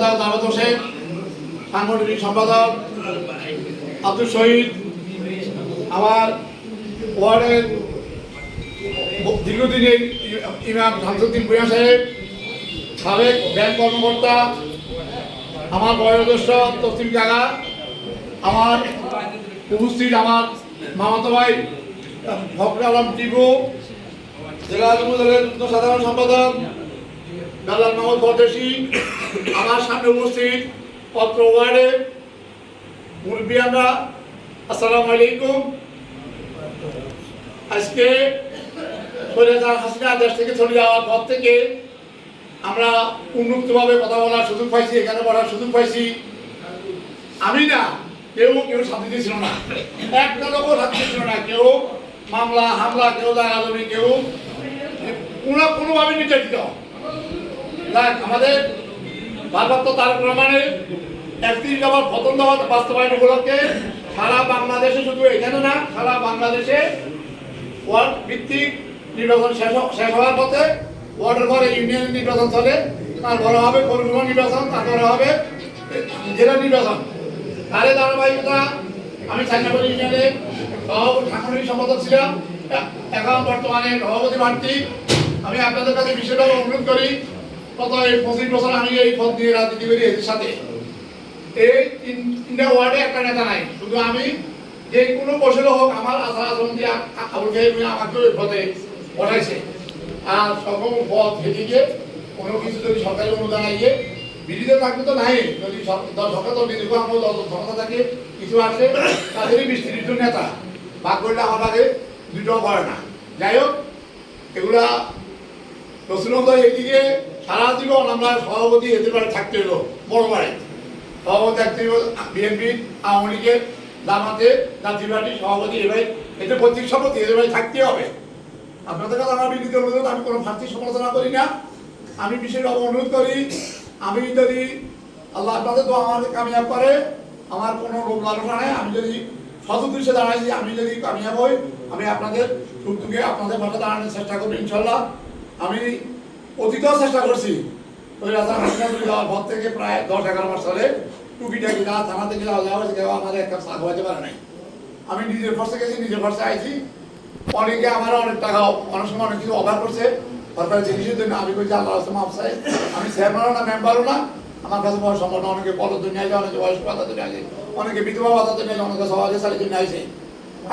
সম্পাদক দাওয়াত হোসেন সাংগঠনিক সম্পাদক, আব্দুল শহীদ, আমার ওয়ার্ডের দীর্ঘদিনের ইমাম শামসুদ্দিন ভূঁইয়া সাহেব, সাবেক ব্যাংক কর্মকর্তা, আমার বয়োজ্যেষ্ঠ তসলিম কাকা আমার উপস্থিত আমার মামাতো ভাই ফখর আলম টিপু, জেলা যুবদলের যুগ্ম সাধারণ সম্পাদক দালাল মোহাম্মদ পরদেশি আমার সামনে উপস্থিত পত্র ওয়ার্ডে মুরব্বী আমরা, আসসালামু আলাইকুম। আজকে সৈরাজার হাসিনা দেশ থেকে চলে যাওয়ার পর থেকে আমরা উন্মুক্তভাবে কথা বলার সুযোগ পাইছি, এখানে পড়ার সুযোগ পাইছি। আমি না, কেউ কেউ শান্তিতে ছিল না। একটা লোকও শান্তিতে ছিল না, কেউ মামলা, হামলা, কেউ দাঁড়াদমি কেউ কোনো কোনোভাবে নির্যাতিত। আমাদের ভারপ্রাপ্ত তারক রহমানের একত্রিশ দফার প্রথম দফা বাস্তবায়ন উপলক্ষে সারা বাংলাদেশে শুধু এখানে না, সারা বাংলাদেশে ওয়ার্ড ভিত্তিক নির্বাচন শেষ শেষ হওয়ার পথে ওয়ার্ডের পরে ইউনিয়ন নির্বাচন চলে তারপরে হবে পৌরসভা নির্বাচন তারপরে হবে জেলা নির্বাচন। তারে ধারাবাহিকতা আমি সাইনাপুর ইউনিয়নে সাংগঠনিক সম্পাদক ছিলাম। এখন বর্তমানে সভাপতি প্রার্থী। আমি আপনাদের কাছে বিশেষভাবে অনুরোধ করি গত এই পঁচিশ আমি এই পদ দিয়ে রাজনীতি করি এদের সাথে। এই তিন- তিনটা ওয়ার্ডে একটা নেতা নাই। শুধু আমি, যে কোনো বসে হোক, আমার আশা আচরণ দিয়ে আ- আবুল খাই আমাকে ওই পদে আর সকল পদ সেদিকে কোনো কিছু যদি সরকারি অনুদান আইয়ে বিরোধী থাকবে তো নাই। যদি থাকে, কিছু আসে তাদেরই বিস্তৃত নেতা। ভাগ করলে আমার আগে দুটো করে না। যাই হোক, এগুলা রসুলন্দ এদিকে সারা জীবন আমরা সভাপতি এদের বাড়ি থাকতে হলো বড় বাড়ি সভাপতি থাকতে বিএনপি, আওয়ামী লীগের, জামাতে জাতীয় পার্টি সভাপতি এবার। এতে প্রত্যেক সভাপতি এদের বাড়ি থাকতে হবে। আপনাদের কাছে আমার বিনীত অনুরোধ, আমি কোনো প্রার্থী সমালোচনা করি না। আমি বিশেষভাবে অনুরোধ করি, আমি যদি আল্লাহ আপনাদের তো আমাকে কামিয়াব করে, আমার কোনো রোগ লালসা নেই। আমি যদি সদুদ্দেশ্যে দাঁড়াই, আমি যদি কামিয়াব হই, আমি আপনাদের সুখ আপনাদের পাশে দাঁড়ানোর চেষ্টা করব, ইনশাল্লাহ। আমি অতীতেও চেষ্টা করছি। ওই রাজা হাসিনা তুলে যাওয়ার পর থেকে প্রায় দশ, এগারো মাস চলে, টুকিটাকি যা থানা থেকে যাওয়া যাওয়া হয়েছে, কেউ আমাদের একটা চা খাওয়াতে পারে নাই। আমি নিজের খরচে গেছি, নিজের খরচে আইছি। অনেকে আমার অনেক টাকা, অনেক সময় অনেক কিছু অফার করছে। সরকারি জিনিসের জন্য আমি বলছি আল্লাহ আসলাম আফসাই আমি চেয়ারম্যানও না মেম্বারও না। আমার কাছে বয়স সম্পন্ন, অনেকে পদের জন্য আছে অনেকে বয়স পাতার জন্য আছে অনেকে বিধবা ভাতার জন্য আছে অনেকে সমাজে সালের জন্য আছে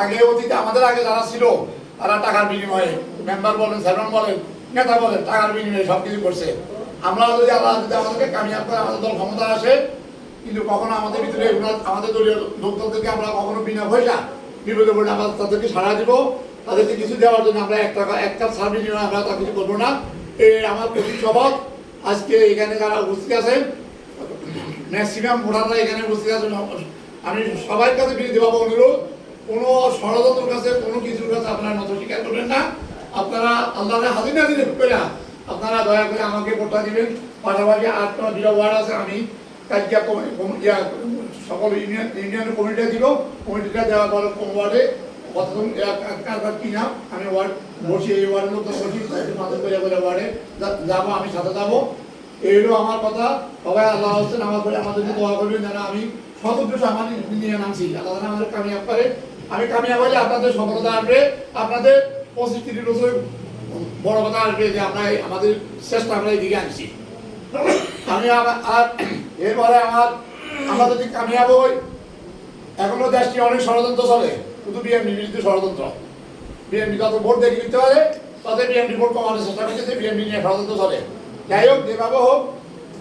আগে অতীতে আমাদের আগে যারা ছিল, তারা টাকার বিনিময়ে মেম্বার বলেন চেয়ারম্যান বলেন নেতা বলেন, টাকার বিনিময়ে সব কিছু করছে। আমরা যদি আল্লাহ যদি আমাদেরকে কামিয়াব করে, আমাদের দল ক্ষমতা আসে, কিন্তু কখনো আমাদের ভিতরে আমাদের দলীয় লোকদলদেরকে আমরা কখনো বিনা পয়সা বিপদে পড়লে আমরা তাদেরকে সাড়া দিব। তাদেরকে কিছু দেওয়ার জন্য আমরা এক টাকা, এক কাপ সার বিনিময়ে আমরা তা কিছু করব না। এই আমার প্রতি শপথ। আজকে এখানে যারা উপস্থিত আছেন, ম্যাক্সিমাম ভোটাররা এখানে উপস্থিত আছেন। আমি সবার কাছে বিরোধী বিরোধীভাবে অনুরোধ। কোনো ষড়যন্ত্রের কাছে, কোনো কিছুর কাছে আপনারা নত স্বীকার করবেন না। আপনারা আল্লাহ হাজির নাজির করে আপনারা দয়া করে আমাকে ভোটটা দিবেন। পাশাপাশি আটটা দুটা ওয়ার্ড আছে, আমি কাজটা সকল ইউনিয়ন ইউনিয়নের কমিটিটা দিব। কমিটিটা দেওয়ার পরে কোন ওয়ার্ডে কতজন কারবার কিনা আমি ওয়ার্ড বসি, এই ওয়ার্ডের লোক বসি। মাথায় করে ওয়ার্ডে যাব, আমি সাথে যাব। এই হলো আমার কথা। সবাই আল্লাহ হোসেন আমার করে আমাদেরকে দোয়া করবেন যেন আমি সতর্ক আমার নিয়ে নামছি আল্লাহ আমাদের কামিয়াব করে। আমি কামিয়াব হলে আপনাদের সফলতা আসবে। আপনাদের পঁচিশ তিরিশ বছর বড় কথা আসবে যে আমরা আমাদের চেষ্টা আমরা এইদিকে আনছি। আমি আর এরপরে আমার আমরা যদি কামিয়াব হই, এখনও দেশটি অনেক ষড়যন্ত্র চলে, শুধু বিএনপি বিরুদ্ধে ষড়যন্ত্র। বিএনপি যত ভোট দেখে দিতে পারে, তাতে বিএনপি ভোট কমানোর চেষ্টা করতেছে, বিএনপি নিয়ে ষড়যন্ত্র চলে। যাই হোক, যেভাবে হোক,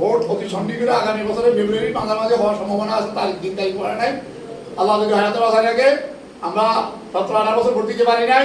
ভোট অতি সন্নিগ্ধ আগামী বছরে ফেব্রুয়ারি মাঝামাঝি হওয়ার সম্ভাবনা আছে, তার দিন তারিখ করা নাই। আল্লাহ যদি হায়াতে বাসা রাখে, আমরা সতেরো আঠারো বছর ভোট দিতে পারি নাই।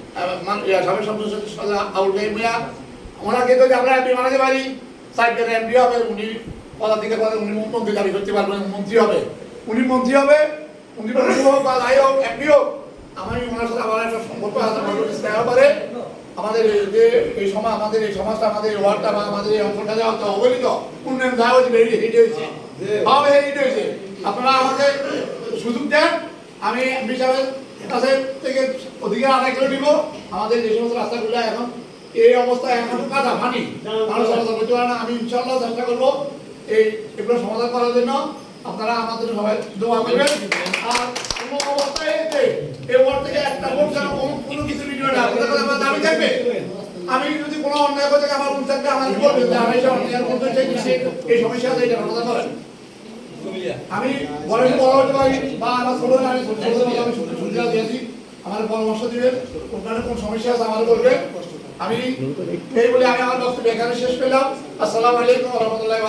ওনাকে যদি আমরা এমপি বানাতে পারি এমপি হবে উনি পদাধিকার পদে উনি মন্ত্রী দাবি করতে পারবেন মন্ত্রী হবে। উনি মন্ত্রী হবে উনি মন্ত্রী হোক বা যাই হোক এমপি হোক আমার ওনার সাথে আমার একটা সম্পর্ক আছে আমার আমাদের যে এই সমাজ আমাদের এই সমাজটা আমাদের ওয়ার্ডটা বা আমাদের এই অঞ্চলটা যা হচ্ছে অবহেলিত উন্নয়ন যা হয়েছে বেরিয়ে হিট হয়েছে হিট হয়েছে আপনারা আমাকে সুযোগ দেন আমি কাছে থেকে অধিকার আদায় করে দিব আমাদের যে সমস্ত রাস্তাগুলো এখন এই অবস্থায় এখন কাদা পানি মানুষ চলাচল করতে পারে না। আমি ইনশাল্লাহ চেষ্টা করব এই এগুলো সমাধান করার জন্য। আপনারা আমাদের সবাই দোয়া করবেন। আর কোনো অবস্থায় এতে এই ওয়ার্ড থেকে একটা ভোট যেন কোনো কিছু না। আমার দাবি থাকবে। আমি যদি কোনো অন্যায় করে আমার পঞ্চায়েতকে আমাকে বলবেন যে আমি এই সমস্যা এটা সমাধান করেন আমি আমার পরামর্শ দিবেন ওখানে কোন সমস্যা আছে আমার বলবেন। আমি এই বলে আমি আমার বক্তব্য এখানে শেষ পেলাম। আসসালামু আলাইকুম রহমতুল্লাহ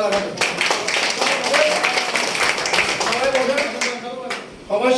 সবাই